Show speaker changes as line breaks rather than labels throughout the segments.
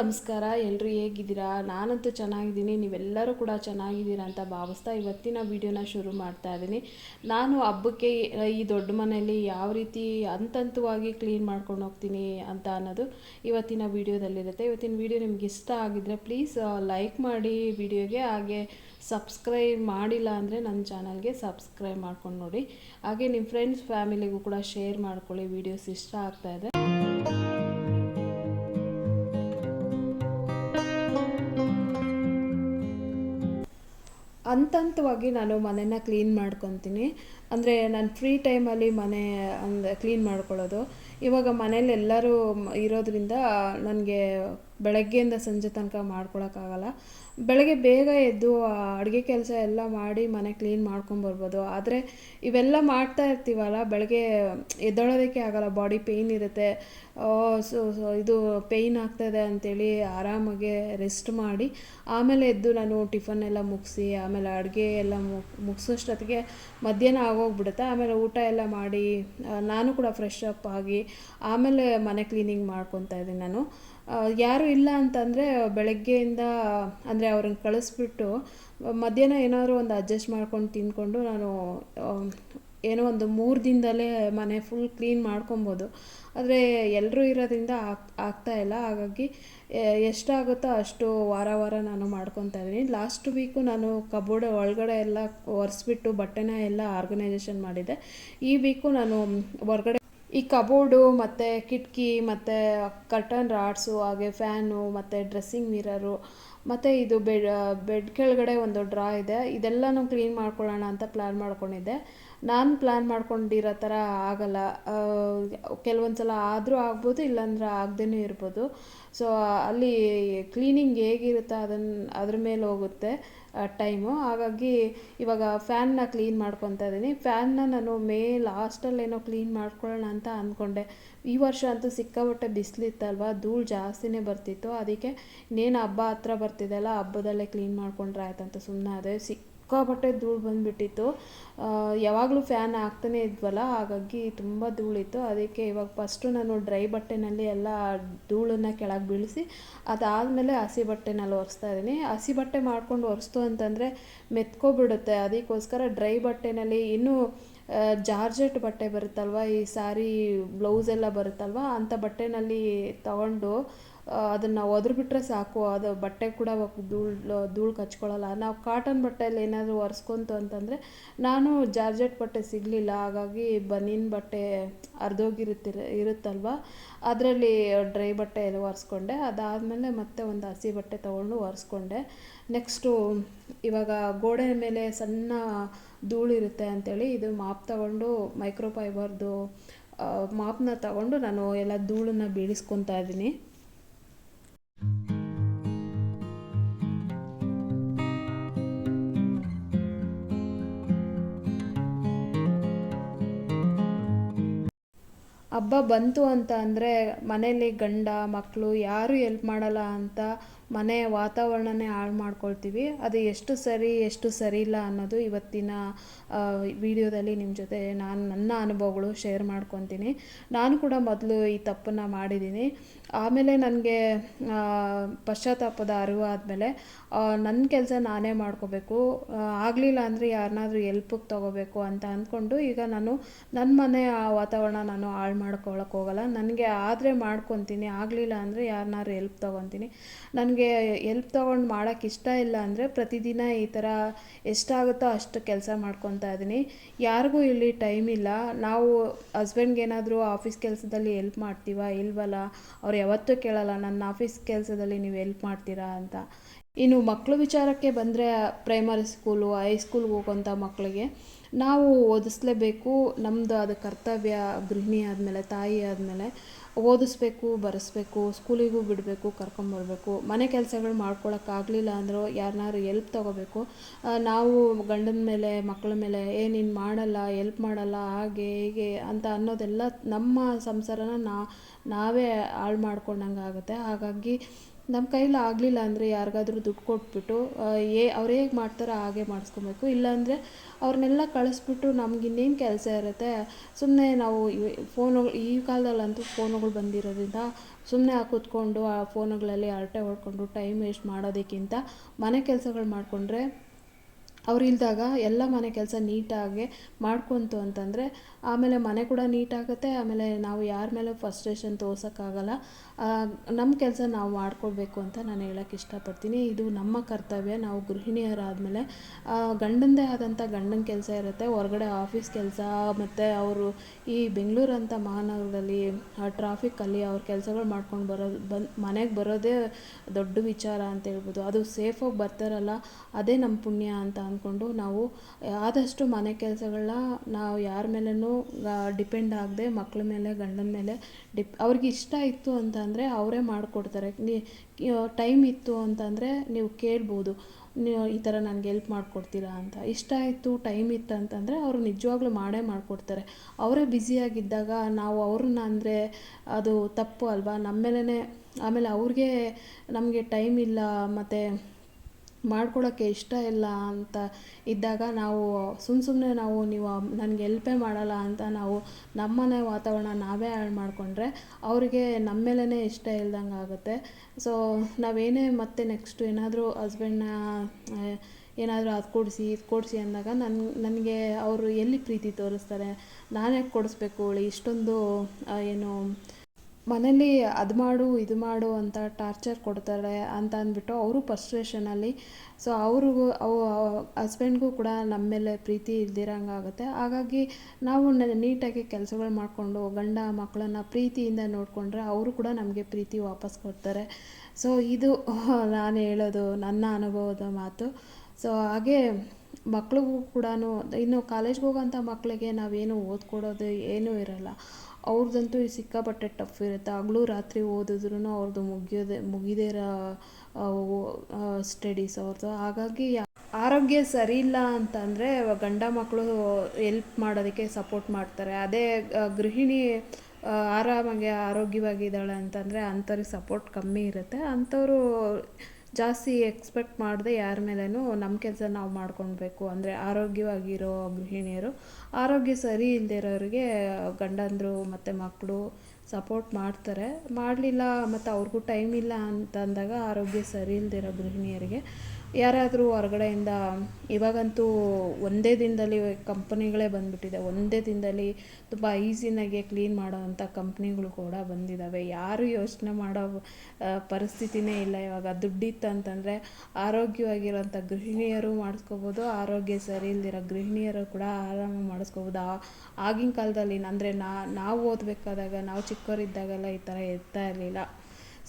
ನಮಸ್ಕಾರ ಎಲ್ಲರೂ ಹೇಗಿದ್ದೀರಾ? ನಾನಂತೂ ಚೆನ್ನಾಗಿದ್ದೀನಿ, ನೀವೆಲ್ಲರೂ ಕೂಡ ಚೆನ್ನಾಗಿದ್ದೀರಾ ಅಂತ ಭಾವಿಸ್ತಾ ಇವತ್ತಿನ ವಿಡಿಯೋನ ಶುರು ಮಾಡ್ತಾ ಇದ್ದೀನಿ. ನಾನು ಹಬ್ಬಕ್ಕೆ ಈ ದೊಡ್ಡ ಮನೆಯಲ್ಲಿ ಯಾವ ರೀತಿ ಹಂತ ಹಂತವಾಗಿ ಕ್ಲೀನ್ ಮಾಡ್ಕೊಂಡು ಹೋಗ್ತೀನಿ ಅಂತ ಅನ್ನೋದು ಇವತ್ತಿನ ವೀಡಿಯೋದಲ್ಲಿರುತ್ತೆ ಇವತ್ತಿನ ವಿಡಿಯೋ ನಿಮ್ಗೆ ಇಷ್ಟ ಆಗಿದ್ರೆ ಪ್ಲೀಸ್ ಲೈಕ್ ಮಾಡಿ ವಿಡಿಯೋಗೆ ಹಾಗೆ ಸಬ್ಸ್ಕ್ರೈಬ್ ಮಾಡಿಲ್ಲ ಅಂದರೆ ನನ್ನ ಚಾನಲ್ಗೆ ಸಬ್ಸ್ಕ್ರೈಬ್ ಮಾಡ್ಕೊಂಡು ನೋಡಿ. ಹಾಗೆ ನಿಮ್ಮ ಫ್ರೆಂಡ್ಸ್ ಫ್ಯಾಮಿಲಿಗೂ ಕೂಡ ಶೇರ್ ಮಾಡ್ಕೊಳ್ಳಿ ವೀಡಿಯೋಸ್ ಇಷ್ಟ ಆಗ್ತಾ ಹಂತವಾಗಿ ನಾನು ಮನೆನ ಕ್ಲೀನ್ ಮಾಡ್ಕೊತೀನಿ. ಅಂದರೆ ನಾನು ಫ್ರೀ ಟೈಮಲ್ಲಿ ಮನೆ, ಅಂದರೆ ಕ್ಲೀನ್ ಮಾಡ್ಕೊಳ್ಳೋದು. ಇವಾಗ ಮನೇಲಿ ಎಲ್ಲರೂ ಇರೋದ್ರಿಂದ ನನಗೆ ಬೆಳಗ್ಗೆಯಿಂದ ಸಂಜೆ ತನಕ ಮಾಡ್ಕೊಳಕ್ಕಾಗಲ್ಲ. ಬೆಳಗ್ಗೆ ಬೇಗ ಎದ್ದು ಅಡುಗೆ ಕೆಲಸ ಎಲ್ಲ ಮಾಡಿ ಮನೆ ಕ್ಲೀನ್ ಮಾಡ್ಕೊಂಬರ್ಬೋದು ಆದರೆ ಇವೆಲ್ಲ ಮಾಡ್ತಾ ಇರ್ತೀವಲ್ಲ, ಬೆಳಗ್ಗೆ ಎದ್ದೊಳೋದಕ್ಕೆ ಆಗಲ್ಲ ಬಾಡಿ ಪೇಯ್ನ್ ಇರುತ್ತೆ. ಸೊ ಇದು ಪೇಯ್ನ್ ಆಗ್ತದೆ ಅಂತೇಳಿ ಆರಾಮಾಗಿ ರೆಸ್ಟ್ ಮಾಡಿ, ಆಮೇಲೆ ಎದ್ದು ನಾನು ಟಿಫನ್ ಎಲ್ಲ ಮುಗಿಸಿ, ಆಮೇಲೆ ಅಡುಗೆ ಎಲ್ಲ ಮುಗ್ ಮುಗಿಸೋಷ್ಟೊತ್ತಿಗೆ ಮಧ್ಯಾಹ್ನ ಆಗೋಗ್ಬಿಡುತ್ತೆ. ಆಮೇಲೆ ಊಟ ಎಲ್ಲ ಮಾಡಿ, ನಾನು ಕೂಡ ಫ್ರೆಶ್ ಅಪ್ ಆಗಿ, ಆಮೇಲೆ ಮನೆ ಕ್ಲೀನಿಂಗ್ ಮಾಡ್ಕೊತಾ ಇದ್ದೀನಿ ನಾನು. ಯಾರು ಇಲ್ಲ ಅಂತಂದರೆ ಬೆಳಗ್ಗೆಯಿಂದ, ಅಂದರೆ ಅವ್ರನ್ನ ಕಳಿಸ್ಬಿಟ್ಟು, ಮಧ್ಯಾಹ್ನ ಏನಾದರೂ ಒಂದು ಅಡ್ಜಸ್ಟ್ ಮಾಡ್ಕೊಂಡು ತಿಂದ್ಕೊಂಡು ನಾನು ಏನೋ ಒಂದು ಮೂರು ದಿನದಲ್ಲೇ ಮನೆ ಫುಲ್ ಕ್ಲೀನ್ ಮಾಡ್ಕೊಬೋದು. ಆದರೆ ಎಲ್ಲರೂ ಇರೋದ್ರಿಂದ ಆಗ್, ಆಗ್ತಾ ಇಲ್ಲ. ಹಾಗಾಗಿ ಎಷ್ಟಾಗುತ್ತೋ ಅಷ್ಟು ವಾರ ವಾರ ನಾನು ಮಾಡ್ಕೊತಾ ಇದ್ದೀನಿ. ಲಾಸ್ಟ್ ವೀಕು ನಾನು ಕಬೋರ್ಡ್ ಒಳಗಡೆ ಎಲ್ಲ ಒರೆಸ್ಬಿಟ್ಟು ಬಟ್ಟೆನ ಎಲ್ಲ ಆರ್ಗನೈಸೇಷನ್ ಮಾಡಿದ್ದೆ ಈ ವೀಕು ನಾನು ಹೊರ್ಗಡೆ ಈ ಕಬೋರ್ಡು ಮತ್ತು ಕಿಟಕಿ ಮತ್ತು ಕರ್ಟನ್ ರಾಡ್ಸು ಹಾಗೆ ಫ್ಯಾನು ಮತ್ತು ಡ್ರೆಸ್ಸಿಂಗ್ ಮಿರರು ಮತ್ತು ಇದು ಬೆಡ್ ಬೆಡ್ ಕೆಳಗಡೆ ಒಂದು ಡ್ರಾ ಇದೆ. ಇದೆಲ್ಲನೂ ಕ್ಲೀನ್ ಮಾಡ್ಕೊಳ್ಳೋಣ ಅಂತ ಪ್ಲ್ಯಾನ್ ಮಾಡ್ಕೊಂಡಿದ್ದೆ. ನಾನು ಪ್ಲ್ಯಾನ್ ಮಾಡ್ಕೊಂಡಿರೋ ಥರ ಆಗಲ್ಲ. ಕೆಲವೊಂದು ಸಲ ಆದರೂ ಆಗ್ಬೋದು, ಇಲ್ಲಾಂದ್ರೆ ಆಗದೇ ಇರ್ಬೋದು. ಸೊ ಅಲ್ಲಿ ಕ್ಲೀನಿಂಗ್ ಹೇಗಿರುತ್ತೋ ಅದನ್ನು ಅದ್ರ ಮೇಲೆ ಹೋಗುತ್ತೆ. ಟೈಮು. ಹಾಗಾಗಿ ಇವಾಗ ಫ್ಯಾನ್ನ ಕ್ಲೀನ್ ಮಾಡ್ಕೊತ ಇದ್ದೀನಿ. ಫ್ಯಾನ್ನ ನಾನು ಮೇ ಲಾಸ್ಟಲ್ಲೇನೋ ಕ್ಲೀನ್ ಮಾಡ್ಕೊಳ್ಳೋಣ ಅಂತ ಅಂದ್ಕೊಂಡೆ. ಈ ವರ್ಷ ಅಂತೂ ಸಿಕ್ಕಾಪಟ್ಟೆ ಬಿಸಿಲಿತ್ತಲ್ವ? ಧೂಳು ಜಾಸ್ತಿನೇ ಬರ್ತಿತ್ತು. ಅದಕ್ಕೆ ಇನ್ನೇನು ಹಬ್ಬ ಹತ್ರ ಬರ್ತಿದೆಯಲ್ಲ ಹಬ್ಬದಲ್ಲೇ ಕ್ಲೀನ್ ಮಾಡ್ಕೊಂಡ್ರೆ ಆಯ್ತಂತ ಸುಮ್ಮನೆ ಅದೇ ಸಿಕ್ಕಾಪಟ್ಟೆ ಧೂಳು ಬಂದುಬಿಟ್ಟಿತ್ತು. ಯಾವಾಗಲೂ ಫ್ಯಾನ್ ಹಾಕ್ತಾನೇ ಇದ್ವಲ್ಲ, ಹಾಗಾಗಿ ತುಂಬ ಧೂಳಿತ್ತು. ಅದಕ್ಕೆ ಇವಾಗ ಫಸ್ಟು ನಾನು ಡ್ರೈ ಬಟ್ಟೆನಲ್ಲಿ ಎಲ್ಲ ಧೂಳನ್ನು ಕೆಳಗೆ ಬೀಳಿಸಿ, ಅದಾದಮೇಲೆ ಹಸಿ ಬಟ್ಟೆನಲ್ಲಿ ಒರೆಸ್ತಾ ಇದ್ದೀನಿ. ಹಸಿ ಬಟ್ಟೆ ಮಾಡ್ಕೊಂಡು ಒರೆಸ್ತು ಅಂತಂದರೆ ಮೆತ್ಕೊಬಿಡುತ್ತೆ. ಅದಕ್ಕೋಸ್ಕರ ಡ್ರೈ ಬಟ್ಟೆನಲ್ಲಿ ಇನ್ನೂ ಜಾರ್ಜೆಟ್ ಬಟ್ಟೆ ಬರುತ್ತಲ್ವ, ಈ ಸಾರಿ ಬ್ಲೌಸ್ ಎಲ್ಲ ಬರುತ್ತಲ್ವ ಅಂಥ ಬಟ್ಟೆನಲ್ಲಿ ತಗೊಂಡು ಅದನ್ನು ಒದ್ರುಬಿಟ್ರೆ ಸಾಕು, ಅದು ಬಟ್ಟೆ ಕೂಡ ಧೂಳು ಧೂಳು ಕಚ್ಕೊಳ್ಳಲ್ಲ ನಾವು ಕಾಟನ್ ಬಟ್ಟೆಯಲ್ಲಿ ಏನಾದರೂ ಒರೆಸ್ಕೊಂತು ಅಂತಂದರೆ ನಾನು ಜಾರ್ಜೆಟ್ ಬಟ್ಟೆ ಸಿಗಲಿಲ್ಲ, ಹಾಗಾಗಿ ಬನೀನ್ ಬಟ್ಟೆ ಅರ್ಧೋಗಿರುತ್ತಿರ ಇರುತ್ತಲ್ವ? ಅದರಲ್ಲಿ ಡ್ರೈ ಬಟ್ಟೆ ಎಲ್ಲ ಒರೆಸ್ಕೊಂಡೆ. ಅದಾದಮೇಲೆ ಮತ್ತೆ ಒಂದು ಹಸಿ ಬಟ್ಟೆ ತೊಗೊಂಡು ಒರೆಸ್ಕೊಂಡೆ. ನೆಕ್ಸ್ಟು ಇವಾಗ ಗೋಡೆ ಮೇಲೆ ಸಣ್ಣ ಧೂಳಿರುತ್ತೆ ಅಂತೇಳಿ ಇದು ಮಾಪ್ ತಗೊಂಡು ಮೈಕ್ರೋ ಫೈಬರ್ದು ಮಾಪ್ನ ತಗೊಂಡು ನಾನು ಎಲ್ಲ ಧೂಳನ್ನು ಬೀಳಿಸ್ಕೊತಾ ಇದ್ದೀನಿ. ಹಬ್ಬ ಬಂತು ಅಂತ ಅಂದರೆ ಮನೇಲಿ ಗಂಡ ಮಕ್ಕಳು ಯಾರೂ ಎಲ್ಪ್ ಮಾಡಲ್ಲ ಅಂತ ಮನೆ ವಾತಾವರಣನೇ ಹಾಳು ಮಾಡ್ಕೊಳ್ತೀವಿ. ಅದು ಎಷ್ಟು ಸರಿ ಎಷ್ಟು ಸರಿ ಇಲ್ಲ ಅನ್ನೋದು ಇವತ್ತಿನ ವಿಡಿಯೋದಲ್ಲಿ ನಿಮ್ಮ ಜೊತೆ ನಾನು, ನನ್ನ ಅನುಭವಗಳು ಶೇರ್ ಮಾಡ್ಕೊತೀನಿ. ನಾನು ಕೂಡ ಮೊದಲು ಈ ತಪ್ಪನ್ನು ಮಾಡಿದ್ದೀನಿ. ಆಮೇಲೆ ನನಗೆ ಪಶ್ಚಾತ್ತಾಪದ ಅರಿವು ಆದಮೇಲೆ ನನ್ನ ಕೆಲಸ ನಾನೇ ಮಾಡ್ಕೋಬೇಕು. ಆಗಲಿಲ್ಲ ಅಂದರೆ ಯಾರನ್ನಾದ್ರೂ ಎಲ್ಪಿಗೆ ತೊಗೋಬೇಕು ಅಂತ ಅಂದ್ಕೊಂಡು ಈಗ ನಾನು ನನ್ನ ಮನೆ ಆ ವಾತಾವರಣ ನಾನು ಹಾಳು ಮಾಡ್ಕೊಳಕ್ಕೆ ಹೋಗಲ್ಲ. ನನಗೆ ಆದರೆ ಮಾಡ್ಕೊತೀನಿ. ಆಗಲಿಲ್ಲ ಅಂದರೆ ಯಾರನ್ನಾದ್ರೂ ಎಲ್ಪ್ ತೊಗೊತೀನಿ. ನನಗೆ ಎಲ್ಪ್ ತೊಗೊಂಡು ಮಾಡೋಕ್ಕೆ ಇಷ್ಟ ಇಲ್ಲ ಅಂದರೆ ಪ್ರತಿದಿನ ಈ ಥರ ಎಷ್ಟಾಗುತ್ತೋ ಅಷ್ಟು ಕೆಲಸ ಮಾಡ್ಕೊತಾ ಇದ್ದೀನಿ ಯಾರಿಗೂ ಇಲ್ಲಿ ಟೈಮ್ ಇಲ್ಲ. ನಾವು ಹಸ್ಬೆಂಡ್ಗೆ ಏನಾದರೂ ಆಫೀಸ್ ಕೆಲಸದಲ್ಲಿ ಎಲ್ಪ್ ಮಾಡ್ತೀವಾ ಇಲ್ವಲ್ಲ? ಅವ್ರು ಯಾವತ್ತೂ ಕೇಳಲ್ಲ, ನನ್ನ ಆಫೀಸ್ ಕೆಲಸದಲ್ಲಿ ನೀವು ಎಲ್ಪ್ ಮಾಡ್ತೀರಾ? ಅಂತ. ಇನ್ನು ಮಕ್ಕಳು ವಿಚಾರಕ್ಕೆ ಬಂದರೆ ಪ್ರೈಮರಿ ಸ್ಕೂಲು ಹೈಸ್ಕೂಲ್ಗೆ ಹೋಗೋಂಥ ಮಕ್ಕಳಿಗೆ ನಾವು ಓದಿಸ್ಲೇಬೇಕು. ನಮ್ಮದು ಅದು ಕರ್ತವ್ಯ, ಗೃಹಿಣಿ ಆದಮೇಲೆ, ತಾಯಿ ಆದಮೇಲೆ. ಓದಿಸ್ಬೇಕು, ಬರೆಸ್ಬೇಕು, ಸ್ಕೂಲಿಗೂ ಬಿಡಬೇಕು ಕರ್ಕೊಂಬರ್ಬೇಕು ಮನೆ ಕೆಲಸಗಳು ಮಾಡ್ಕೊಳಕ್ಕಾಗಲಿಲ್ಲ ಅಂದರೂ ಯಾರನ್ನಾರು ಎಲ್ಪ್ ತೊಗೋಬೇಕು. ನಾವು ಗಂಡನ ಮೇಲೆ ಮಕ್ಕಳ ಮೇಲೆ, ಏ, ನೀನು ಮಾಡಲ್ಲ ಎಲ್ಪ್ ಮಾಡಲ್ಲ, ಹಾಗೆ, ಹೀಗೆ ಅಂತ ಅನ್ನೋದೆಲ್ಲ ನಮ್ಮ ಸಂಸಾರನ ನಾವೇ ಹಾಳು ಮಾಡ್ಕೊಂಡಂಗೆ ಆಗುತ್ತೆ ಹಾಗಾಗಿ ನಮ್ಮ ಕೈಲಿ ಆಗಲಿಲ್ಲ ಅಂದರೆ ಯಾರಿಗಾದ್ರೂ ದುಡ್ಡು ಕೊಟ್ಬಿಟ್ಟು ಏ, ಅವ್ರು ಹೇಗೆ ಮಾಡ್ತಾರೋ ಹಾಗೆ ಮಾಡಿಸ್ಕೊಬೇಕು. ಇಲ್ಲಾಂದರೆ ಅವ್ರನ್ನೆಲ್ಲ ಕಳಿಸ್ಬಿಟ್ಟು ನಮ್ಗೆ ಇನ್ನೇನು ಕೆಲಸ ಇರುತ್ತೆ. ಸುಮ್ಮನೆ ನಾವು ಫೋನುಗಳು ಈ ಕಾಲದಲ್ಲಂತೂ ಫೋನುಗಳು ಬಂದಿರೋದ್ರಿಂದ ಸುಮ್ಮನೆ ಕೂತ್ಕೊಂಡು ಆ ಫೋನುಗಳಲ್ಲಿ ಹರಟೆ ಹೊಡ್ಕೊಂಡು ಟೈಮ್ ವೇಸ್ಟ್ ಮಾಡೋದಕ್ಕಿಂತ ಮನೆ ಕೆಲಸಗಳು ಮಾಡಿಕೊಂಡ್ರೆ ಅವ್ರು ಇಲ್ದಾಗ ಎಲ್ಲ ಮನೆ ಕೆಲಸ ನೀಟಾಗಿ ಮಾಡ್ಕೊತು ಅಂತಂದರೆ ಆಮೇಲೆ ಮನೆ ಕೂಡ ನೀಟಾಗುತ್ತೆ. ಆಮೇಲೆ ನಾವು ಯಾರ ಮೇಲೆ ಫಸ್ಟ್ರೇಷನ್ ತೋರ್ಸೋಕ್ಕಾಗಲ್ಲ. ನಮ್ಮ ಕೆಲಸ ನಾವು ಮಾಡ್ಕೊಳ್ಬೇಕು ಅಂತ ನಾನು ಹೇಳೋಕ್ಕೆ ಇಷ್ಟಪಡ್ತೀನಿ. ಇದು ನಮ್ಮ ಕರ್ತವ್ಯ. ನಾವು ಗೃಹಿಣಿಯರಾದಮೇಲೆ ಗಂಡಂದೇ ಆದಂಥ ಗಂಡನ ಕೆಲಸ ಇರುತ್ತೆ. ಹೊರಗಡೆ ಆಫೀಸ್ ಕೆಲಸ ಮತ್ತು ಅವರು ಈ ಬೆಂಗಳೂರು ಅಂತ ಮಹಾನಗರದಲ್ಲಿ ಟ್ರಾಫಿಕ್ಕಲ್ಲಿ ಅವ್ರ ಕೆಲಸಗಳು ಮಾಡ್ಕೊಂಡು ಬರೋದು, ಬಂದು, ಮನೆಗೆ ಬರೋದೇ ದೊಡ್ಡ ವಿಚಾರ ಅಂತ ಹೇಳ್ಬೋದು. ಅದು ಸೇಫಾಗಿ ಬರ್ತಾರಲ್ಲ, ಅದೇ ನಮ್ಮ ಪುಣ್ಯ ಅಂತ ಅಂದ್ಕೊಂಡು ನಾವು ಆದಷ್ಟು ಮನೆ ಕೆಲಸಗಳನ್ನ ನಾವು ಯಾರ ಮೇಲೂ ಡಿಪೆಂಡ್ ಆಗದೆ ಮಕ್ಕಳ ಮೇಲೆ, ಗಂಡನ ಮೇಲೆ, ಡಿಪ್, ಅವ್ರಿಗೆ ಇಷ್ಟ ಇತ್ತು ಅಂತಂದರೆ ಅವರೇ ಮಾಡಿಕೊಡ್ತಾರೆ. ಟೈಮ್ ಇತ್ತು ಅಂತಂದರೆ ನೀವು ಕೇಳ್ಬೋದು. ನೀವು ಈ ಥರ ನನಗೆ ಎಲ್ಪ್ ಮಾಡಿಕೊಡ್ತೀರಾ ಅಂತ. ಇಷ್ಟ ಆಯಿತು ಟೈಮ್ ಇತ್ತು ಅಂತಂದರೆ ಅವರು ನಿಜವಾಗ್ಲೂ ಮಾಡೇ ಮಾಡಿಕೊಡ್ತಾರೆ. ಅವರೇ ಬ್ಯುಸಿಯಾಗಿದ್ದಾಗ ನಾವು ಅವ್ರನ್ನ ಅಂದರೆ ಅದು ತಪ್ಪು ಅಲ್ವಾ? ನಮ್ಮ ಮೇಲೇ ಆಮೇಲೆ ಅವ್ರಿಗೆ ನಮಗೆ ಟೈಮ್ ಇಲ್ಲ, ಮತ್ತು ಮಾಡ್ಕೊಳೋಕ್ಕೆ ಇಷ್ಟ ಇಲ್ಲ ಅಂತ ಇದ್ದಾಗ ನಾವು ಸುಮ್ಮ ಸುಮ್ಮನೆ ನಾವು, ನೀವು ನನಗೆ ಎಲ್ಪೇ ಮಾಡಲ್ಲ ಅಂತ ನಾವು ನಮ್ಮನೆ ವಾತಾವರಣ ನಾವೇ ಹಾಳು ಮಾಡಿಕೊಂಡ್ರೆ ಅವರಿಗೆ ನಮ್ಮ ಮೇಲೇ ಇಷ್ಟ ಇಲ್ದಂಗೆ ಆಗುತ್ತೆ. ಸೊ ನಾವೇನೇ ಮತ್ತೆ ನೆಕ್ಸ್ಟ್ ಏನಾದರೂ ಹಸ್ಬೆಂಡ್ನ ಏನಾದರೂ ಅದು ಕೊಡಿಸಿ, ಇದು ಕೊಡಿಸಿ ಅಂದಾಗ ನನ್ನ ನನಗೆ ಅವರು ಎಲ್ಲಿ ಪ್ರೀತಿ ತೋರಿಸ್ತಾರೆ? ನಾನೇ ಕೊಡಿಸ್ಬೇಕು? ಇಷ್ಟೊಂದು ಏನು ಮನೇಲಿ ಅದು ಮಾಡು, ಇದು ಮಾಡು ಅಂತ ಟಾರ್ಚರ್ ಕೊಡ್ತಾರೆ ಅಂತ ಅಂದ್ಬಿಟ್ಟು ಅವರು ಪರ್ಸ್ಟ್ರೇಷನಲ್ಲಿ ಸೊ ಅವ್ರಿಗೂ, ಅವು ಹಸ್ಬೆಂಡ್ಗೂ ಕೂಡ ನಮ್ಮ ಮೇಲೆ ಪ್ರೀತಿ ಇಲ್ದಿರಂಗಾಗುತ್ತೆ ಹಾಗಾಗಿ ನಾವು ನೀಟಾಗಿ ಕೆಲಸಗಳು ಮಾಡಿಕೊಂಡು, ಗಂಡ ಮಕ್ಕಳನ್ನ ಪ್ರೀತಿಯಿಂದ ನೋಡಿಕೊಂಡ್ರೆ ಅವರು ಕೂಡ ನಮಗೆ ಪ್ರೀತಿ ವಾಪಸ್ ಕೊಡ್ತಾರೆ. ಸೊ ಇದು ನಾನು ಹೇಳೋದು, ನನ್ನ ಅನುಭವದ ಮಾತು. ಸೊ ಹಾಗೆ ಮಕ್ಳಿಗೂ ಕೂಡ ಇನ್ನು ಕಾಲೇಜ್ಗೆ ಹೋಗೋಂಥ ಮಕ್ಕಳಿಗೆ ನಾವೇನು ಓದ್ಕೊಡೋದು ಏನೂ ಇರಲ್ಲ. ಅವ್ರದ್ದಂತೂ ಸಿಕ್ಕಾಪಟ್ಟೆ ಟಫ್ ಇರುತ್ತೆ. ಹಗ್ಲು ರಾತ್ರಿ ಓದಿದ್ರೂ ಅವ್ರದ್ದು ಮುಗಿಯೋದೆ, ಮುಗಿದೇ ಇರೋ ಸ್ಟಡೀಸ್ ಅವ್ರದ್ದು ಹಾಗಾಗಿ ಆರೋಗ್ಯ ಸರಿ ಇಲ್ಲ ಅಂತಂದರೆ ಗಂಡ ಮಕ್ಕಳು ಎಲ್ಪ್ ಮಾಡೋದಕ್ಕೆ ಸಪೋರ್ಟ್ ಮಾಡ್ತಾರೆ. ಅದೇ ಗೃಹಿಣಿ ಆರಾಮಾಗಿ ಆರೋಗ್ಯವಾಗಿದ್ದಾಳೆ ಅಂತಂದರೆ ಅಂಥವ್ರಿಗೆ ಸಪೋರ್ಟ್ ಕಮ್ಮಿ ಇರುತ್ತೆ. ಅಂಥವರು ಜಾಸ್ತಿ ಎಕ್ಸ್ಪೆಕ್ಟ್ ಮಾಡದೆ ಯಾರ ಮೇಲೇನೂ ನಮ್ಮ ಕೆಲಸ ನಾವು ಮಾಡ್ಕೊಳ್ಬೇಕು ಅಂದರೆ ಆರೋಗ್ಯವಾಗಿರೋ ಗೃಹಿಣಿಯರು, ಆರೋಗ್ಯ ಸರಿ ಇಲ್ಲದೆ ಇರೋರಿಗೆ ಗಂಡಂದರು ಮತ್ತು ಮಕ್ಕಳು ಸಪೋರ್ಟ್ ಮಾಡ್ತಾರೆ. ಮಾಡಲಿಲ್ಲ ಮತ್ತು ಅವ್ರಿಗೂ ಟೈಮ್ ಇಲ್ಲ ಅಂತಂದಾಗ ಆರೋಗ್ಯ ಸರಿ ಇಲ್ಲದಿರೋ ಗೃಹಿಣಿಯರಿಗೆ ಯಾರಾದರೂ ಹೊರಗಡೆಯಿಂದ, ಇವಾಗಂತೂ ಒಂದೇ ದಿನದಲ್ಲಿ ಕಂಪ್ನಿಗಳೇ ಬಂದುಬಿಟ್ಟಿದೆ. ಒಂದೇ ದಿನದಲ್ಲಿ ತುಂಬ ಈಸಿನಾಗೆ ಕ್ಲೀನ್ ಮಾಡೋವಂಥ ಕಂಪ್ನಿಗಳು ಕೂಡ ಬಂದಿದ್ದಾವೆ ಯಾರು ಯೋಚನೆ ಮಾಡೋ ಪರಿಸ್ಥಿತಿನೇ ಇಲ್ಲ ಇವಾಗ. ದುಡ್ಡಿತ್ತು ಅಂತಂದರೆ ಆರೋಗ್ಯವಾಗಿರೋಂಥ ಗೃಹಿಣಿಯರು ಮಾಡಿಸ್ಕೋಬೋದು, ಆರೋಗ್ಯ ಸರಿ ಇಲ್ದಿರೋ ಗೃಹಿಣಿಯರು ಕೂಡ ಆರಾಮಾಗಿ ಮಾಡಿಸ್ಕೋಬೋದು. ಆಗಿನ ಕಾಲದಲ್ಲಿ, ಅಂದರೆ ನಾವು ಓದಬೇಕಾದಾಗ, ನಾವು ಚಿಕ್ಕವರಿದ್ದಾಗೆಲ್ಲ ಈ ಥರ ಇರ್ತಾ ಇರಲಿಲ್ಲ.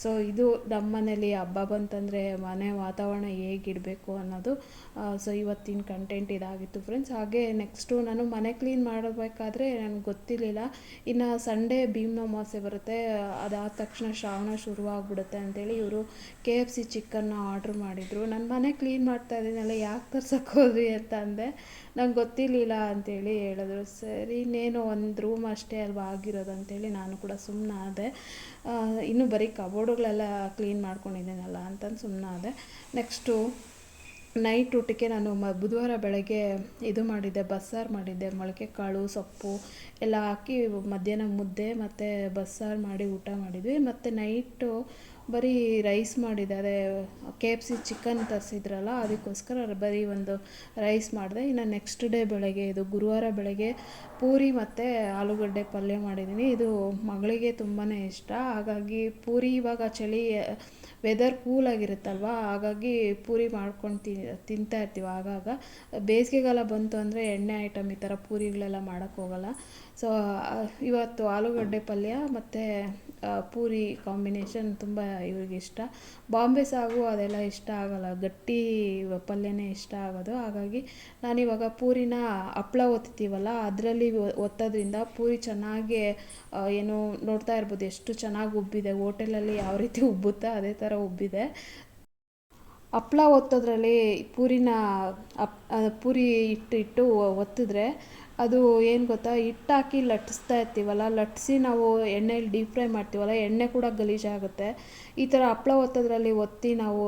ಸೊ ಇದು ನಮ್ಮ ಮನೇಲಿ ಹಬ್ಬ ಬಂತಂದರೆ ಮನೆ ವಾತಾವರಣ ಹೇಗಿಡಬೇಕು ಅನ್ನೋದು ಸೊ ಇವತ್ತಿನ ಕಂಟೆಂಟ್ ಇದಾಗಿತ್ತು ಫ್ರೆಂಡ್ಸ್ ಹಾಗೆ ನೆಕ್ಸ್ಟು ನಾನು ಮನೆ ಕ್ಲೀನ್ ಮಾಡಬೇಕಾದ್ರೆ ನನಗೆ ಗೊತ್ತಿರಲಿಲ್ಲ. ಇನ್ನು ಸಂಡೇ ಭೀಮ್ ಅಮಾವಾಸ್ಯೆ ಬರುತ್ತೆ. ಅದಾದ ತಕ್ಷಣ ಶ್ರಾವಣ ಶುರುವಾಗ್ಬಿಡುತ್ತೆ ಅಂತೇಳಿ ಇವರು ಕೆ ಎಫ್ ಸಿ ಚಿಕನ್ನ ಆರ್ಡ್ರ್ ಮಾಡಿದರು. ನನ್ನ ಮನೆ ಕ್ಲೀನ್ ಮಾಡ್ತಾ ಇದ್ದೀನಲ್ಲ, ಯಾಕೆ ತರ್ಸಕ್ಕೆ ಹೋದ್ರಿ ಅಂತ ಅಂದೆ. ನಂಗೆ ಗೊತ್ತಿರಲಿಲ್ಲ ಅಂತೇಳಿ ಹೇಳಿದ್ರು. ಸರಿ, ಇನ್ನೇನು ಒಂದು ರೂಮ್ ಅಷ್ಟೇ ಅಲ್ವಾ ಆಗಿರೋದು ಅಂತೇಳಿ ನಾನು ಕೂಡ ಸುಮ್ಮನಾದೆ ಇನ್ನೂ ಬರೀ ಕಬೋರ್ಡುಗಳೆಲ್ಲ ಕ್ಲೀನ್ ಮಾಡ್ಕೊಂಡಿದ್ದೀನಲ್ಲ ಅಂತಂದು ಸುಮ್ಮನಾದೆ ನೆಕ್ಸ್ಟು ನೈಟ್ ಊಟಕ್ಕೆ ನಾನು ಮ, ಬುಧವಾರ ಬೆಳಗ್ಗೆ ಇದು ಮಾಡಿದ್ದೆ, ಬಸ್ಸಾರು ಮಾಡಿದ್ದೆ, ಮೊಳಕೆ ಕಾಳು, ಸೊಪ್ಪು ಎಲ್ಲ ಹಾಕಿ ಮಧ್ಯಾಹ್ನ ಮುದ್ದೆ ಮತ್ತು ಬಸ್ಸಾರು ಮಾಡಿ ಊಟ ಮಾಡಿದ್ವಿ. ಮತ್ತು ನೈಟು ಬರೀ ರೈಸ್ ಮಾಡಿದೆ, ಅದೇ ಕೆ ಎಫ್ ಸಿ ಚಿಕನ್ ತರಿಸಿದ್ರಲ್ಲ, ಅದಕ್ಕೋಸ್ಕರ ಬರೀ ಒಂದು ರೈಸ್ ಮಾಡಿದೆ. ಇನ್ನು ನೆಕ್ಸ್ಟ್ ಡೇ ಬೆಳಗ್ಗೆ ಇದು ಗುರುವಾರ ಬೆಳಗ್ಗೆ ಪೂರಿ ಮತ್ತು ಆಲೂಗಡ್ಡೆ ಪಲ್ಯ ಮಾಡಿದ್ದೀನಿ. ಇದು ಮಗಳಿಗೆ ತುಂಬಾ ಇಷ್ಟ. ಹಾಗಾಗಿ ಪೂರಿ ಇವಾಗ ಚಳಿ ವೆದರ್ ಕೂಲಾಗಿರುತ್ತಲ್ವ ಹಾಗಾಗಿ ಪೂರಿ ಮಾಡ್ಕೊಂಡು ತಿಂತಾ ಇರ್ತೀವಿ. ಆಗಾಗ ಬೇಸಿಗೆಗಾಲ ಬಂತು ಅಂದರೆ ಎಣ್ಣೆ ಐಟಮ್ ಈ ಥರ ಪೂರಿಗಳೆಲ್ಲ ಮಾಡೋಕ್ಕೆ ಹೋಗಲ್ಲ. ಸೊ ಇವತ್ತು ಆಲೂಗಡ್ಡೆ ಪಲ್ಯ ಮತ್ತು ಪೂರಿ ಕಾಂಬಿನೇಷನ್ ತುಂಬ ಇವ್ರಿಗೆ ಇಷ್ಟ. ಬಾಂಬೆ ಸಾಗು ಅದೆಲ್ಲ ಇಷ್ಟ ಆಗೋಲ್ಲ. ಗಟ್ಟಿ ಪಲ್ಯನೇ ಇಷ್ಟ ಆಗೋದು. ಹಾಗಾಗಿ ನಾನಿವಾಗ ಪೂರಿನ ಹಪ್ಳ ಒತ್ತೀವಲ್ಲ ಅದರಲ್ಲಿ ಒತ್ತೋದ್ರಿಂದ ಪೂರಿ ಚೆನ್ನಾಗಿ ಏನು ನೋಡ್ತಾ ಇರ್ಬೋದು. ಎಷ್ಟು ಚೆನ್ನಾಗಿ ಉಬ್ಬಿದೆ, ಹೋಟೆಲಲ್ಲಿ ಯಾವ ರೀತಿ ಉಬ್ಬುತ್ತೋ ಅದೇ ಥರ ಉಬ್ಬಿದೆ. ಹಪ್ಳ ಒತ್ತೋದ್ರಲ್ಲಿ ಪೂರಿನ ಅಪ್ ಪೂರಿ ಇಟ್ಟು ಇಟ್ಟು ಒತ್ತಿದ್ರೆ ಅದು ಏನು ಗೊತ್ತಾ ಹಿಟ್ಟು ಹಾಕಿ ಲಟ್ಟಿಸ್ತಾ ಇರ್ತೀವಲ್ಲ, ಲಟ್ಟಿಸಿ ನಾವು ಎಣ್ಣೆಲಿ ಡೀಪ್ ಫ್ರೈ ಮಾಡ್ತೀವಲ್ಲ, ಎಣ್ಣೆ ಕೂಡ ಗಲೀಜಾಗುತ್ತೆ. ಈ ಥರ ಹಪ್ಪಳ ಒತ್ತೋದ್ರಲ್ಲಿ ಒತ್ತಿ ನಾವು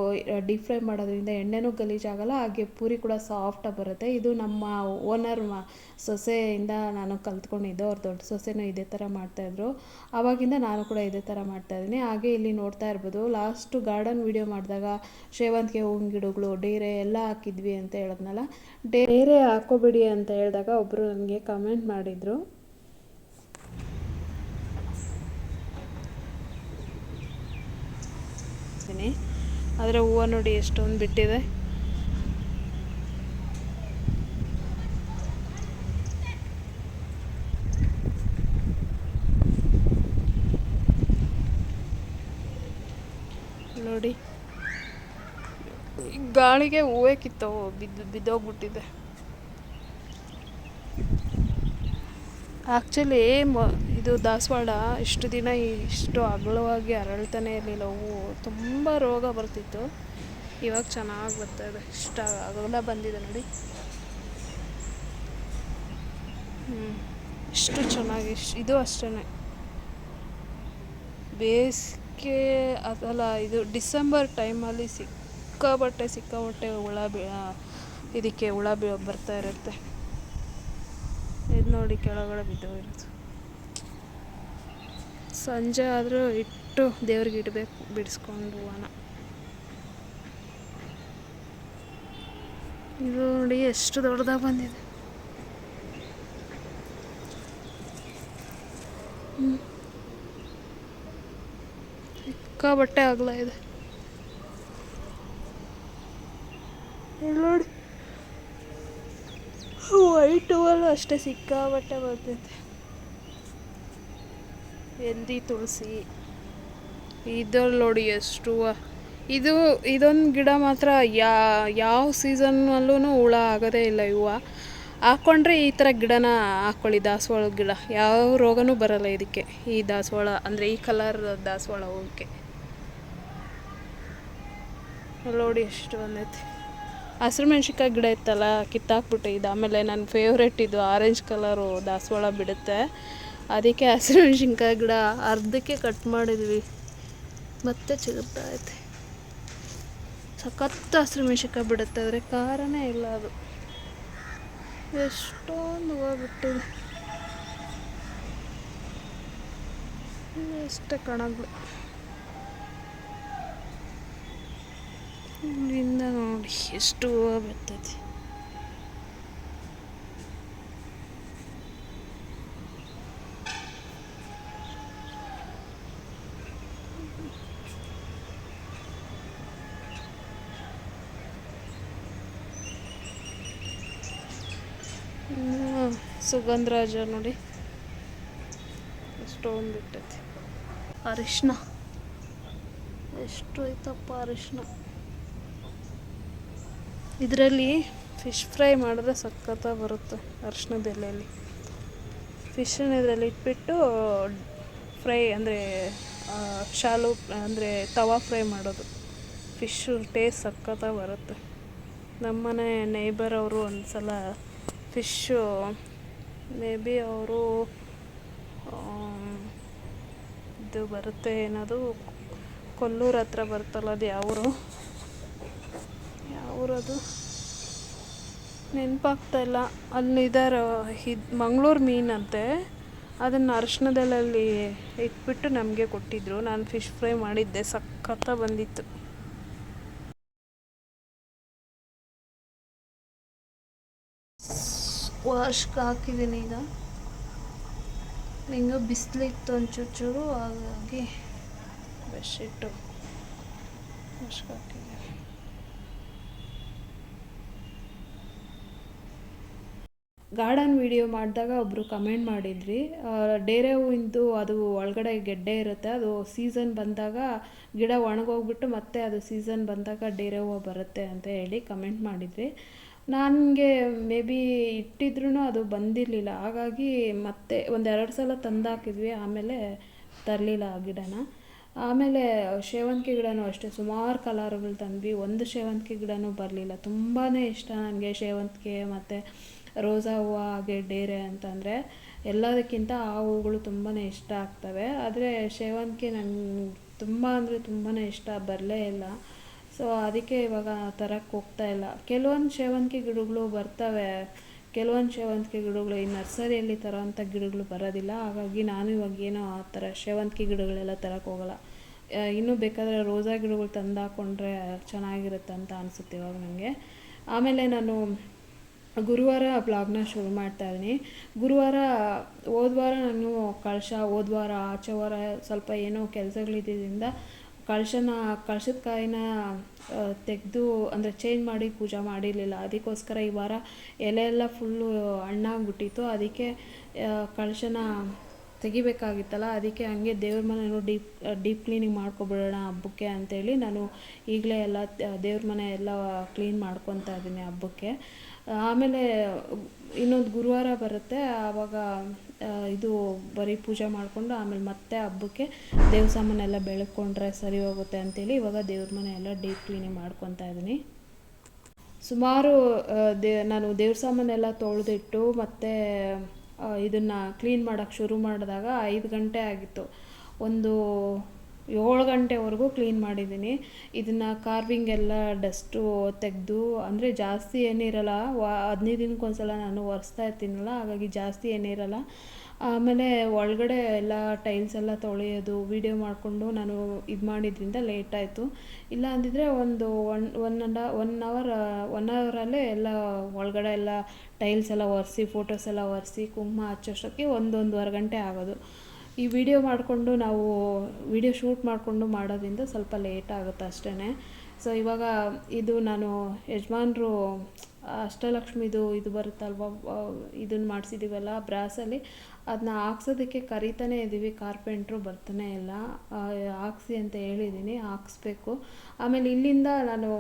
ಡೀಪ್ ಫ್ರೈ ಮಾಡೋದ್ರಿಂದ ಎಣ್ಣೆನೂ ಗಲೀಜಾಗಲ್ಲ, ಹಾಗೆ ಪೂರಿ ಕೂಡ ಸಾಫ್ಟಾಗಿ ಬರುತ್ತೆ. ಇದು ನಮ್ಮ ಓನರ್ ಸೊಸೆಯಿಂದ ನಾನು ಕಲ್ತ್ಕೊಂಡಿದ್ದು ಅವ್ರ ದೊಡ್ಡ ಸೊಸೆನೂ ಇದೇ ಥರ ಮಾಡ್ತಾಯಿದ್ರು ಆವಾಗಿಂದ ನಾನು ಕೂಡ ಇದೇ ಥರ ಮಾಡ್ತಾಯಿದ್ದೀನಿ ಹಾಗೆ ಇಲ್ಲಿ ನೋಡ್ತಾ ಇರ್ಬೋದು ಲಾಸ್ಟು ಗಾರ್ಡನ್ ವಿಡಿಯೋ ಮಾಡಿದಾಗ ಸೇವಂತಿಗೆ ಹೂವಿನ ಗಿಡಗಳು, ಡೇರೆ ಎಲ್ಲ ಹಾಕಿದ್ವಿ ಅಂತ ಹೇಳಿದ್ನಲ್ಲ. ಡೇರೆ ಹಾಕೋಬಿಡಿ ಅಂತ ಹೇಳಿದಾಗ ಒಬ್ಬರು ನನಗೆ ಕಮೆಂಟ್ ಮಾಡಿದರು. ಆದರೆ ಹೂವು ನೋಡಿ ಎಷ್ಟೊಂದು ಬಿಟ್ಟಿದೆ. ನೋಡಿ. ಗಾಳಿಗೆ ಹೂವೇ ಕಿತ್ತವು ಬಿದ್ದು ಬಿದ್ದೋಗ್ಬಿಟ್ಟಿದೆ. ಆ್ಯಕ್ಚುಲಿ ಮ, ಇದು ದಾಸವಾಳ ಇಷ್ಟು ದಿನ ಇಷ್ಟು ಅಗಲವಾಗಿ ಅರಳ್ತಾನೆ ಇರಲಿಲ್ಲ. ಹೂವು ತುಂಬ ರೋಗ ಬರ್ತಿತ್ತು. ಇವಾಗ ಚೆನ್ನಾಗಿ ಬರ್ತಾ ಇದೆ. ಇಷ್ಟ ಅಗಲ ಬಂದಿದೆ ನೋಡಿ. ಹ್ಞೂ ಇಷ್ಟು ಚೆನ್ನಾಗಿ ಇದು ಅಷ್ಟೇ ಬೇಸಿಗೆ, ಅದಲ್ಲ, ಇದು ಡಿಸೆಂಬರ್ ಟೈಮಲ್ಲಿ ಸಿಕ್ಕಾಬಟ್ಟೆ ಸಿಕ್ಕಾಬಟ್ಟೆ ಹುಳ ಬೀ ಇದಕ್ಕೆ ಹುಳ ಬರ್ತಾ ಇರುತ್ತೆ. ಇದು ನೋಡಿ ಕೆಳಗಡೆ ಬಿದ್ದೋಗಿರೋದು. ಸಂಜೆ ಆದರೂ ಇಟ್ಟು ದೇವ್ರಿಗೆ ಇಡಬೇಕು, ಬಿಡಿಸ್ಕೊಂಡು ಹೂವನ. ಇದು ನೋಡಿ ಎಷ್ಟು ದೊಡ್ಡದಾಗ ಬಂದಿದೆ. ಸಿಕ್ಕಾಬಟ್ಟೆ ಆಗಲ ಇದೆ ಇಲ್ಲಿ ನೋಡಿ ಹೂವಲ್ಲೂ ಅಷ್ಟೇ ಸಿಕ್ಕಾಪಟ್ಟೆ ಬರ್ತೈತೆ. ಎಂದಿ ತುಳಸಿ. ಇದ್ರಲ್ಲಿ ನೋಡಿ ಎಷ್ಟು ಇದು, ಇದೊಂದು ಗಿಡ ಮಾತ್ರ ಯಾ, ಯಾವ ಸೀಸನ್ನಲ್ಲೂ ಹುಳ ಆಗೋದೇ ಇಲ್ಲ ಇವು ಹಾಕ್ಕೊಂಡ್ರೆ ಈ ಥರ ಗಿಡನ ಹಾಕ್ಕೊಳ್ಳಿ ದಾಸವಾಳ ಗಿಡ. ಯಾವ ರೋಗನೂ ಬರಲ್ಲ ಇದಕ್ಕೆ, ಈ ದಾಸವಾಳ, ಅಂದರೆ ಈ ಕಲರ್ ದಾಸವಾಳ ಹೂವಕ್ಕೆ ನೋಡಿ ಎಷ್ಟು ಬಂದೈತೆ. ಹಸಿರು ಮೆಣ್ಸಿನ್ಕಾಯಿ ಗಿಡ ಇತ್ತಲ್ಲ ಕಿತ್ತಾಕ್ಬಿಟ್ಟೆ ಇದು ಆಮೇಲೆ ನನ್ನ ಫೇವ್ರೆಟ್ ಇದು ಆರೆಂಜ್ ಕಲರು ದಾಸವಾಳ ಬಿಡುತ್ತೆ. ಅದಕ್ಕೆ ಹಸಿರು ಮೆಣ್ಸಿನ್ಕಾಯಿ ಗಿಡ ಅರ್ಧಕ್ಕೆ ಕಟ್ ಮಾಡಿದ್ವಿ. ಮತ್ತೆ ಚಿಗುರ್ತಾ ಐತೆ ಸಖತ್ತು ಹಸಿರು ಮೆಣ್ಸಿನ್ಕಾಯಿ ಬಿಡುತ್ತೆ, ಆದರೆ ಖಾರನೇ ಇಲ್ಲ ಅದು. ಎಷ್ಟೊಂದು ಹೋಗ್ಬಿಟ್ಟಿದೆ ಬಿಟ್ಟಿದೆ. ಎಷ್ಟೇ ಕಣಗಳು ಇಲ್ಲಿಂದ ನೋಡಿ ಎಷ್ಟು ಬರ್ತೈತಿ ಸುಗಂಧರಾಜ ನೋಡಿ. ಎಷ್ಟೊಂದು ಬಿಟ್ಟೈತಿ. ಅರಿಶಿನ ಎಷ್ಟು ಐತಪ್ಪ ಅರಿಶಿನ ಇದರಲ್ಲಿ ಫಿಶ್ ಫ್ರೈ ಮಾಡಿದ್ರೆ ಸಖತ್ತಾಗಿ ಬರುತ್ತೆ ಅರಿಶಿನದ ಎಲೆಯಲ್ಲಿ ಫಿಶನ್ನು ಇದರಲ್ಲಿ ಇಟ್ಬಿಟ್ಟು ಫ್ರೈ ಅಂದರೆ ಶಾಲು, ಅಂದರೆ ತವಾ ಫ್ರೈ ಮಾಡೋದು. ಫಿಶ್ಶು ಟೇಸ್ಟ್ ಸಖತ್ತಾಗಿ ಬರುತ್ತೆ. ನಮ್ಮನೆ ನೈಬರ್ ಅವರು ಒಂದು ಸಲ ಫಿಶ್ಶು ಮೇ ಬಿ ಅವರು ಇದು ಬರುತ್ತೆ ಏನದು, ಕೊಲ್ಲೂರು ಹತ್ರ ಬರುತ್ತಲ್ಲ ಅದು ಯಾವರು. ಯಾವೂರದು ನೆನಪಾಗ್ತಾ ಇಲ್ಲ. ಅಲ್ಲಿದ್ದಾರೆ ಇದು ಮಂಗಳೂರು ಮೀನಂತೆ ಅದನ್ನು ಅರಿಶಿನದಲ್ಲಿ ಇಟ್ಬಿಟ್ಟು ನಮಗೆ ಕೊಟ್ಟಿದ್ರು. ನಾನು ಫಿಶ್ ಫ್ರೈ ಮಾಡಿದ್ದೆ. ಸಖತ್ತ ಬಂದಿತ್ತು. ವಾಶ್ಗೆ ಹಾಕಿದ್ದೀನಿ ಈಗ. ಹಿಂಗೆ ಬಿಸಿಲಿತ್ತು ಒಂಚೂರು ಚೂರು, ಹಾಗಾಗಿ ಬೆಡ್ಶೀಟು ವಾಶ್ಗೆ ಹಾಕಿದ್ದೀನಿ ಗಾರ್ಡನ್ ವಿಡಿಯೋ ಮಾಡಿದಾಗ ಒಬ್ಬರು ಕಮೆಂಟ್ ಮಾಡಿದ್ರಿ ಡೇರೆ ಹೂವಿಂದು ಅದು ಒಳಗಡೆ ಗೆಡ್ಡೆ ಇರುತ್ತೆ, ಅದು ಸೀಸನ್ ಬಂದಾಗ ಗಿಡ ಒಣಗೋಗ್ಬಿಟ್ಟು ಮತ್ತೆ ಅದು ಸೀಸನ್ ಬಂದಾಗ ಡೇರೆ ಹೂವು ಬರುತ್ತೆ ಅಂತ ಹೇಳಿ ಕಮೆಂಟ್ ಮಾಡಿದ್ರಿ. ನನಗೆ ಮೇ ಬಿ ಇಟ್ಟಿದ್ರೂ ಅದು ಬಂದಿರಲಿಲ್ಲ, ಹಾಗಾಗಿ ಮತ್ತೆ ಒಂದೆರಡು ಸಲ ತಂದು ಹಾಕಿದ್ವಿ ಆಮೇಲೆ ತರಲಿಲ್ಲ ಆ ಗಿಡನ. ಆಮೇಲೆ ಸೇವಂತಿಗೆ ಗಿಡನೂ ಅಷ್ಟೇ, ಸುಮಾರು ಕಲರ್ಗಳು ತಂದ್ವಿ, ಒಂದು ಸೇವಂತಿಗೆ ಗಿಡನೂ ಬರಲಿಲ್ಲ ತುಂಬಾ ಇಷ್ಟ ನನಗೆ ಸೇವಂತಿಗೆ ಮತ್ತು ರೋಸಾ ಹೂವು ಹಾಗೆ ಡೇರೆ ಅಂತಂದರೆ ಎಲ್ಲದಕ್ಕಿಂತ ಆ ಹೂಗಳು ತುಂಬಾ ಇಷ್ಟ ಆಗ್ತವೆ. ಆದರೆ ಸೇವಂತಿಗೆ ನಂಗೆ ತುಂಬ ಅಂದರೆ ತುಂಬಾ ಇಷ್ಟ ಬರಲೇ ಇಲ್ಲ. ಸೊ ಅದಕ್ಕೆ ಇವಾಗ ತರಕ್ಕೆ ಹೋಗ್ತಾ ಇಲ್ಲ. ಕೆಲವೊಂದು ಸೇವಂತಿಗೆ ಗಿಡಗಳು ಬರ್ತವೆ. ಕೆಲವೊಂದು ಸೇವಂತಿಗೆ ಗಿಡಗಳು ಈ ನರ್ಸರಿಯಲ್ಲಿ ತರೋವಂಥ ಗಿಡಗಳು ಬರೋದಿಲ್ಲ. ಹಾಗಾಗಿ ನಾನು ಇವಾಗ ಏನೋ ಆ ಥರ ಸೇವಂತಿಗೆ ಗಿಡಗಳೆಲ್ಲ ತರಕ್ಕೆ ಹೋಗಲ್ಲ. ಇನ್ನೂ ಬೇಕಾದರೆ ರೋಸಾ ಗಿಡಗಳು ತಂದು ಹಾಕ್ಕೊಂಡ್ರೆ ಚೆನ್ನಾಗಿರುತ್ತೆ ಅಂತ ಅನಿಸುತ್ತೆ ಇವಾಗ ನನಗೆ ಆಮೇಲೆ ನಾನು ಗುರುವಾರ ಬ್ಲಾಗ್ನ ಶುರು ಮಾಡ್ತಾ ಇದ್ದೀನಿ. ಗುರುವಾರ ಹೋದ್ವಾರ ನಾನು ಕಳಶ ಹೋದ್ವಾರ ಆಚೆ ವಾರ ಸ್ವಲ್ಪ ಏನೋ ಕೆಲಸಗಳಿದ್ದರಿಂದ ಕಳಶನ, ಕಳಶದ ಕಾಯಿನ ತೆಗೆದು ಅಂದರೆ ಚೇಂಜ್ ಮಾಡಿ ಪೂಜೆ ಮಾಡಿರಲಿಲ್ಲ. ಅದಕ್ಕೋಸ್ಕರ ಈ ವಾರ ಎಲೆ ಎಲ್ಲ ಫುಲ್ಲು ಹಣ್ಣಾಗ್ಬಿಟ್ಟಿತ್ತು. ಅದಕ್ಕೆ ಕಳಶನ ತೆಗಿಬೇಕಾಗಿತ್ತಲ್ಲ, ಅದಕ್ಕೆ ಹಂಗೆ ದೇವ್ರ ಮನೆಯೂ ಡೀಪ್ ಡೀಪ್ ಕ್ಲೀನಿಂಗ್ ಮಾಡ್ಕೊಬಿಡೋಣ ಹಬ್ಬಕ್ಕೆ ಅಂತೇಳಿ ನಾನು ಈಗಲೇ ಎಲ್ಲ ದೇವ್ರ ಮನೆ ಎಲ್ಲ ಕ್ಲೀನ್ ಮಾಡ್ಕೊತಾ ಇದ್ದೀನಿ ಹಬ್ಬಕ್ಕೆ. ಆಮೇಲೆ ಇನ್ನೊಂದು ಗುರುವಾರ ಬರುತ್ತೆ, ಆವಾಗ ಇದು ಬರೀ ಪೂಜೆ ಮಾಡಿಕೊಂಡು ಆಮೇಲೆ ಮತ್ತೆ ಹಬ್ಬಕ್ಕೆ ದೇವ್ರ ಸಾಮಾನೆಲ್ಲ ಬೆಳಕೊಂಡ್ರೆ ಸರಿ ಹೋಗುತ್ತೆ ಅಂತೇಳಿ ಇವಾಗ ದೇವ್ರ ಮನೆ ಎಲ್ಲ ಡೀಪ್ ಕ್ಲೀನಿಂಗ್ ಮಾಡ್ಕೊತಾ ಇದ್ದೀನಿ ಸುಮಾರು ದೇ, ನಾನು ದೇವ್ರ ಸಾಮಾನೆಲ್ಲ ತೊಳೆದಿಟ್ಟು ಮತ್ತು ಇದನ್ನು ಕ್ಲೀನ್ ಮಾಡೋಕ್ಕೆ ಶುರು ಮಾಡಿದಾಗ ಐದು ಗಂಟೆ ಆಗಿತ್ತು. ಒಂದು ಏಳು ಗಂಟೆವರೆಗೂ ಕ್ಲೀನ್ ಮಾಡಿದ್ದೀನಿ. ಇದನ್ನು ಕಾರ್ವಿಂಗ್ ಎಲ್ಲ ಡಸ್ಟು ತೆಗೆದು, ಅಂದರೆ ಜಾಸ್ತಿ ಏನಿರಲ್ಲ ವಾ, ಹದಿನೈದು ದಿನಕ್ಕೊಂದ್ಸಲ ನಾನು ಒರೆಸ್ತಾ ಇರ್ತೀನಲ್ಲ, ಹಾಗಾಗಿ ಜಾಸ್ತಿ ಏನಿರಲ್ಲ ಆಮೇಲೆ ಒಳಗಡೆ ಎಲ್ಲ ಟೈಲ್ಸ್ ಎಲ್ಲ ತೊಳೆಯೋದು ವೀಡಿಯೋ ಮಾಡಿಕೊಂಡು ನಾನು ಇದು ಮಾಡಿದ್ರಿಂದ ಲೇಟ್ ಆಯಿತು. ಇಲ್ಲ ಅಂದಿದ್ರೆ ಒಂದು one one and one hour one ಅವರಲ್ಲೇ ಎಲ್ಲ ಒಳಗಡೆ ಎಲ್ಲ ಟೈಲ್ಸ್ ಎಲ್ಲ ಒರೆಸಿ ಫೋಟೋಸ್ ಎಲ್ಲ ಒರೆಸಿ, ಕುಂಕುಮ ಹಚ್ಚೋಷ್ಟಕ್ಕೆ ಒಂದೊಂದುವರೆ ಗಂಟೆ ಆಗೋದು. ಈ ವಿಡಿಯೋ ಮಾಡಿಕೊಂಡು ನಾವು ವಿಡಿಯೋ ಶೂಟ್ ಮಾಡಿಕೊಂಡು ಮಾಡೋದ್ರಿಂದ ಸ್ವಲ್ಪ ಲೇಟ್ ಆಗುತ್ತೆ ಅಷ್ಟೇ ಸೊ ಇವಾಗ ಇದು ನಾನು ಯಜಮಾನ್ರು, ಅಷ್ಟಲಕ್ಷ್ಮಿದು ಇದು ಬರುತ್ತಲ್ವ ಇದನ್ನು ಮಾಡಿಸಿದ್ದೀವಲ್ಲ ಬ್ರಾಸಲ್ಲಿ ಅದನ್ನ ಹಾಕ್ಸೋದಕ್ಕೆ ಕರಿತಾನೆ ಇದ್ದೀವಿ ಕಾರ್ಪೆಂಟ್ರು ಬರ್ತಾನೆ ಇಲ್ಲ. ಹಾಕ್ಸಿ ಅಂತ ಹೇಳಿದ್ದೀನಿ ಹಾಕ್ಸ್ಬೇಕು. ಆಮೇಲೆ ಇಲ್ಲಿಂದ ನಾನು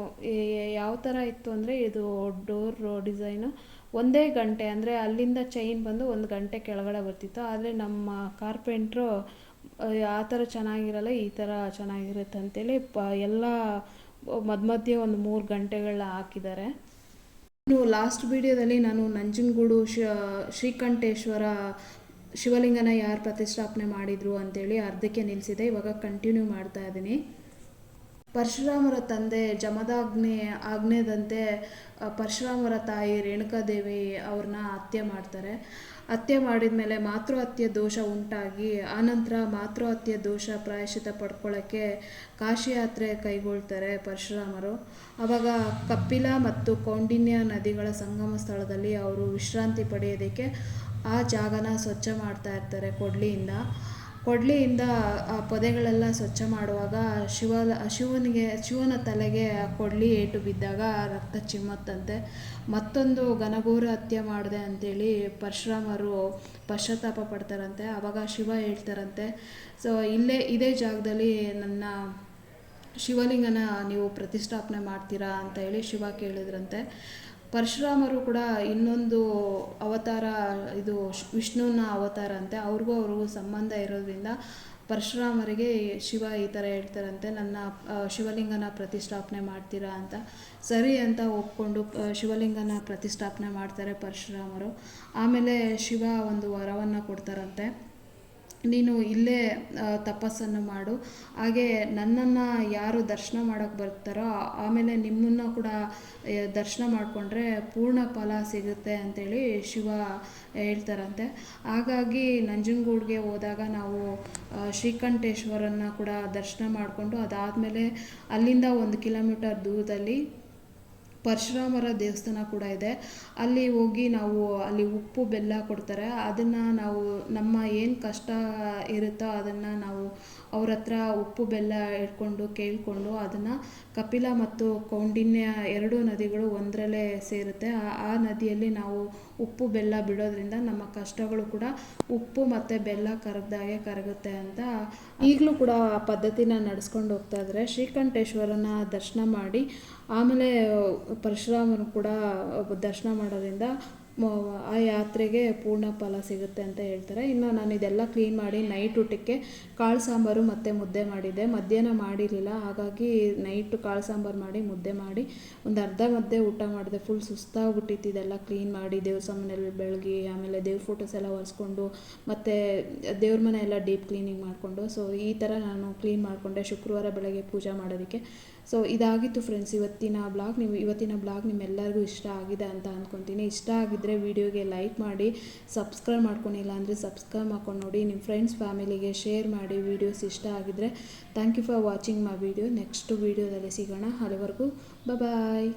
ಯಾವ ಥರ ಇತ್ತು ಅಂದರೆ ಇದು ಡೋರ್ ಡಿಸೈನು ಒಂದೇ ಗಂಟೆ, ಅಂದರೆ ಅಲ್ಲಿಂದ ಚೈನ್ ಬಂದು ಒಂದು ಗಂಟೆ ಕೆಳಗಡೆ ಬರ್ತಿತ್ತು. ಆದರೆ ನಮ್ಮ ಕಾರ್ಪೆಂಟ್ರು ಆ ಥರ ಚೆನ್ನಾಗಿರಲ್ಲ, ಈ ಥರ ಚೆನ್ನಾಗಿರುತ್ತೆ ಅಂತೇಳಿ ಪ, ಎಲ್ಲ ಮಧ್ಯ ಮಧ್ಯೆ ಒಂದು ಮೂರು ಗಂಟೆಗಳನ್ನ ಹಾಕಿದ್ದಾರೆ. ಇನ್ನು ಲಾಸ್ಟ್ ವಿಡಿಯೋದಲ್ಲಿ ನಾನು ನಂಜನಗೂಡು ಶ್ರೀಕಂಠೇಶ್ವರ ಶಿವಲಿಂಗನ ಯಾರು ಪ್ರತಿಷ್ಠಾಪನೆ ಮಾಡಿದರು ಅಂತೇಳಿ ಅರ್ಧಕ್ಕೆ ನಿಲ್ಲಿಸಿದೆ ಇವಾಗ ಕಂಟಿನ್ಯೂ ಮಾಡ್ತಾ ಇದ್ದೀನಿ. ಪರಶುರಾಮರ ತಂದೆ ಜಮದಾಗ್ನಿ ಆಗ್ನೇದಂತೆ ಪರಶುರಾಮರ ತಾಯಿ ರೇಣುಕಾದೇವಿ ಅವ್ರನ್ನ ಹತ್ಯೆ ಮಾಡ್ತಾರೆ. ಹತ್ಯೆ ಮಾಡಿದ ಮೇಲೆ ಮಾತೃ ಹತ್ಯೆ ದೋಷ ಉಂಟಾಗಿ, ಆನಂತರ ಮಾತೃಹತ್ಯೆ ದೋಷ ಪ್ರಾಯಶಿತ ಪಡ್ಕೊಳ್ಳೋಕ್ಕೆ ಕಾಶಿ ಯಾತ್ರೆ ಕೈಗೊಳ್ತಾರೆ ಪರಶುರಾಮರು. ಅವಾಗ ಕಪಿಲ ಮತ್ತು ಕೌಂಡಿನ್ಯ ನದಿಗಳ ಸಂಗಮ ಸ್ಥಳದಲ್ಲಿ ಅವರು ವಿಶ್ರಾಂತಿ ಪಡೆಯೋದಕ್ಕೆ ಆ ಜಾಗನ ಸ್ವಚ್ಛ ಮಾಡ್ತಾ ಇರ್ತಾರೆ ಕೊಡ್ಲಿಯಿಂದ. ಕೊಡ್ಲಿಯಿಂದ ಆ ಪೊದೆಗಳೆಲ್ಲ ಸ್ವಚ್ಛ ಮಾಡುವಾಗ ಶಿವ, ಶಿವನಿಗೆ, ಶಿವನ ತಲೆಗೆ ಕೊಡ್ಲಿ ಏಟು ಬಿದ್ದಾಗ ರಕ್ತ ಚಿಮ್ಮತ್ತಂತೆ. ಮತ್ತೊಂದು ಘನಘೋರ ಹತ್ಯೆ ಮಾಡಿದೆ ಅಂತೇಳಿ ಪರಶುರಾಮರು ಪಶ್ಚಾತ್ತಾಪ ಪಡ್ತಾರಂತೆ. ಆವಾಗ ಶಿವ ಹೇಳ್ತಾರಂತೆ, ಸೊ, ಇಲ್ಲೇ, ಇದೇ ಜಾಗದಲ್ಲಿ ನನ್ನ ಶಿವಲಿಂಗನ ನೀವು ಪ್ರತಿಷ್ಠಾಪನೆ ಮಾಡ್ತೀರಾ? ಅಂತ ಹೇಳಿ ಶಿವ ಕೇಳಿದ್ರಂತೆ. ಪರಶುರಾಮರು ಕೂಡ ಇನ್ನೊಂದು ಅವತಾರ, ಇದು ವಿಷ್ಣುವಿನ ಅವತಾರ ಅಂತೆ. ಅವ್ರಿಗೂ ಅವ್ರಿಗೂ ಸಂಬಂಧ ಇರೋದ್ರಿಂದ ಪರಶುರಾಮರಿಗೆ ಶಿವ ಈ ಥರ ಹೇಳ್ತಾರಂತೆ. ನನ್ನ ಶಿವಲಿಂಗನ ಪ್ರತಿಷ್ಠಾಪನೆ ಮಾಡ್ತೀರಾ ಅಂತ. ಸರಿ ಅಂತ ಒಪ್ಕೊಂಡು ಶಿವಲಿಂಗನ ಪ್ರತಿಷ್ಠಾಪನೆ ಮಾಡ್ತಾರೆ ಪರಶುರಾಮರು. ಆಮೇಲೆ ಶಿವ ಒಂದು ವರವನ್ನು ಕೊಡ್ತಾರಂತೆ. ನೀನು ಇಲ್ಲೇ ತಪಸ್ಸನ್ನು ಮಾಡು. ಹಾಗೆ ನನ್ನನ್ನು ಯಾರು ದರ್ಶನ ಮಾಡೋಕ್ಕೆ ಬರ್ತಾರೋ, ಆಮೇಲೆ ನಿಮ್ಮನ್ನು ಕೂಡ ದರ್ಶನ ಮಾಡಿಕೊಂಡ್ರೆ ಪೂರ್ಣ ಫಲ ಸಿಗುತ್ತೆ ಅಂತೇಳಿ ಶಿವ ಹೇಳ್ತಾರಂತೆ. ಹಾಗಾಗಿ ನಂಜನಗೂಡಿಗೆ ಹೋದಾಗ ನಾವು ಶ್ರೀಕಂಠೇಶ್ವರನ ಕೂಡ ದರ್ಶನ ಮಾಡಿಕೊಂಡು ಅದಾದಮೇಲೆ ಅಲ್ಲಿಂದ ಒಂದು ಕಿಲೋಮೀಟರ್ ದೂರದಲ್ಲಿ ಪರಶುರಾಮರ ದೇವಸ್ಥಾನ ಕೂಡ ಇದೆ. ಅಲ್ಲಿ ಹೋಗಿ ನಾವು ಅಲ್ಲಿ ಉಪ್ಪು, ಬೆಲ್ಲ ಕೊಡ್ತಾರೆ. ಅದನ್ನು ನಾವು ನಮ್ಮ ಏನು ಕಷ್ಟ ಇರುತ್ತೋ ಅದನ್ನು ನಾವು ಅವ್ರ ಹತ್ರ ಉಪ್ಪು, ಬೆಲ್ಲ ಇಟ್ಕೊಂಡು ಕೇಳಿಕೊಂಡು ಅದನ್ನು ಕಪಿಲ ಮತ್ತು ಕೌಂಡಿನ್ಯ ಎರಡೂ ನದಿಗಳು ಒಂದರಲ್ಲೇ ಸೇರುತ್ತೆ. ಆ- ನದಿಯಲ್ಲಿ ನಾವು ಉಪ್ಪು ಬೆಲ್ಲ ಬಿಡೋದ್ರಿಂದ ನಮ್ಮ ಕಷ್ಟಗಳು ಕೂಡ ಉಪ್ಪು ಮತ್ತು ಬೆಲ್ಲ ಕರಗ್ದಾಗೆ ಕರಗುತ್ತೆ ಅಂತ ಈಗಲೂ ಕೂಡ ಆ ಪದ್ಧತಿನ ನಡೆಸ್ಕೊಂಡು ಹೋಗ್ತಾ ಇದ್ದಾರೆ. ಶ್ರೀಕಂಠೇಶ್ವರನ ದರ್ಶನ ಮಾಡಿ ಆಮೇಲೆ ಪರಶುರಾಮನ ಕೂಡ ದರ್ಶನ ಮಾಡೋದ್ರಿಂದ ಆ ಯಾತ್ರೆಗೆ ಪೂರ್ಣ ಫಲ ಸಿಗುತ್ತೆ ಅಂತ ಹೇಳ್ತಾರೆ. ಇನ್ನು ನಾನು ಇದೆಲ್ಲ ಕ್ಲೀನ್ ಮಾಡಿ ನೈಟ್ ಊಟಕ್ಕೆ ಕಾಳು ಸಾಂಬಾರು ಮತ್ತು ಮುದ್ದೆ ಮಾಡಿದ್ದೆ ಮಧ್ಯಾಹ್ನ ಮಾಡಿರಲಿಲ್ಲ. ಹಾಗಾಗಿ ನೈಟು ಕಾಳು ಸಾಂಬಾರು ಮಾಡಿ, ಮುದ್ದೆ ಮಾಡಿ, ಒಂದು ಅರ್ಧ ಮಧ್ಯೆ ಊಟ ಮಾಡಿದೆ. ಫುಲ್ ಸುಸ್ತಾಗ್ಬಿಟ್ಟಿತ್ತು. ಇದೆಲ್ಲ ಕ್ಲೀನ್ ಮಾಡಿ ದೇವ್ರ ಸಾಮಾನೆಲ್ಲ ಬೆಳಗಿ, ಆಮೇಲೆ ದೇವ್ರ ಫೋಟೋಸ್ ಎಲ್ಲ ಒರೆಸ್ಕೊಂಡು, ಮತ್ತು ದೇವ್ರ ಮನೆ ಎಲ್ಲ ಡೀಪ್ ಕ್ಲೀನಿಂಗ್ ಮಾಡಿಕೊಂಡು. ಸೊ ಈ ಥರ ನಾನು ಕ್ಲೀನ್ ಮಾಡಿಕೊಂಡೆ ಶುಕ್ರವಾರ ಬೆಳಗ್ಗೆ ಪೂಜೆ ಮಾಡೋದಕ್ಕೆ. ಸೊ ಇದಾಗಿತ್ತು ಫ್ರೆಂಡ್ಸ್ ಇವತ್ತಿನ ಬ್ಲಾಗ್ ನೀವು, ಇವತ್ತಿನ ಬ್ಲಾಗ್ ನಿಮ್ಮೆಲ್ಲರಿಗೂ ಇಷ್ಟ ಆಗಿದೆ ಅಂತ ಅಂದ್ಕೊತೀನಿ ಇಷ್ಟ ಆಗಿದ್ದರೆ ವೀಡಿಯೋಗೆ ಲೈಕ್ ಮಾಡಿ ಸಬ್ಸ್ಕ್ರೈಬ್ ಮಾಡ್ಕೊಂಡಿಲ್ಲ ಅಂದರೆ ಸಬ್ಸ್ಕ್ರೈಬ್ ಮಾಡ್ಕೊಂಡು ನೋಡಿ ನಿಮ್ಮ ಫ್ರೆಂಡ್ಸ್ ಫ್ಯಾಮಿಲಿಗೆ ಶೇರ್ ಮಾಡಿ ವೀಡಿಯೋಸ್ ಇಷ್ಟ ಆಗಿದ್ದರೆ thank you for watching my video next ವೀಡಿಯೋದಲ್ಲಿ ಸಿಗೋಣ. ಅಲ್ಲಿವರೆಗೂ ಬಾಯ್